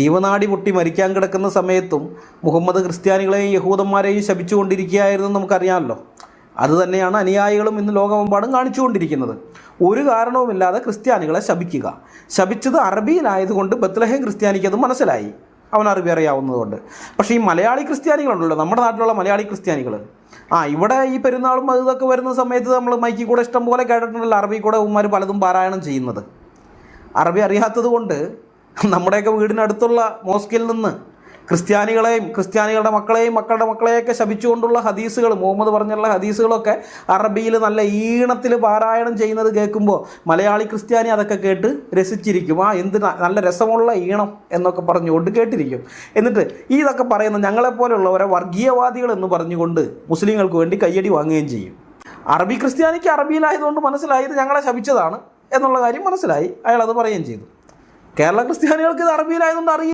ജീവനാടി പൊട്ടി മരിക്കാൻ കിടക്കുന്ന സമയത്തും മുഹമ്മദ് ക്രിസ്ത്യാനികളെയും യഹൂദന്മാരെയും ശപിച്ചുകൊണ്ടിരിക്കുകയായിരുന്നു നമുക്കറിയാമല്ലോ. അത് തന്നെയാണ് അനുയായികളും ഇന്ന് ലോകമെമ്പാടും കാണിച്ചുകൊണ്ടിരിക്കുന്നത്. ഒരു കാരണവുമില്ലാതെ ക്രിസ്ത്യാനികളെ ശപിക്കുക. ശപിച്ചത് അറബിയിലായതുകൊണ്ട് ബത്ലഹേം ക്രിസ്ത്യാനിക്ക് അത് മനസ്സിലായി. അവൻ അറബി അറിയാവുന്നതുകൊണ്ട്. പക്ഷേ ഈ മലയാളി ക്രിസ്ത്യാനികളുണ്ടല്ലോ നമ്മുടെ നാട്ടിലുള്ള മലയാളി ക്രിസ്ത്യാനികൾ ആ ഇവിടെ ഈ പെരുന്നാളും ഇതൊക്കെ വരുന്ന സമയത്ത് നമ്മൾ മൈക്കിൽ കൂടെ ഇഷ്ടം പോലെ കേട്ടിട്ടുണ്ടല്ലോ അറബി കൂടെ ഉമ്മാർ പലതും പാരായണം ചെയ്യുന്നത്. അറബി അറിയാത്തത് കൊണ്ട് നമ്മുടെയൊക്കെ വീടിനടുത്തുള്ള മോസ്കിൽ നിന്ന് ക്രിസ്ത്യാനികളെയും ക്രിസ്ത്യാനികളുടെ മക്കളെയും മക്കളുടെ മക്കളെയൊക്കെ ശപിച്ചുകൊണ്ടുള്ള ഹദീസുകൾ മുഹമ്മദ് പറഞ്ഞുള്ള ഹദീസുകളൊക്കെ അറബിയിൽ നല്ല ഈണത്തിൽ പാരായണം ചെയ്യുന്നത് കേൾക്കുമ്പോൾ മലയാളി ക്രിസ്ത്യാനി അതൊക്കെ കേട്ട് രസിച്ചിരിക്കും. ആ എന്ത് നല്ല രസമുള്ള ഈണം എന്നൊക്കെ പറഞ്ഞുകൊണ്ട് കേട്ടിരിക്കും. എന്നിട്ട് ഇതൊക്കെ പറയുന്ന ഞങ്ങളെപ്പോലെയുള്ളവരെ വർഗീയവാദികൾ എന്ന് പറഞ്ഞുകൊണ്ട് മുസ്ലിങ്ങൾക്ക് വേണ്ടി കയ്യടി വാങ്ങുകയും ചെയ്യും. അറബി ക്രിസ്ത്യാനിക്ക് അറബിയിലായതുകൊണ്ട് മനസ്സിലായത് ഞങ്ങളെ ശപിച്ചതാണ് എന്നുള്ള കാര്യം മനസ്സിലായി. അയാൾ അത് പറയുകയും ചെയ്തു. കേരള ക്രിസ്ത്യാനികൾക്ക് ഇത് അറബിയിലായതുകൊണ്ട് അറിയില്ല.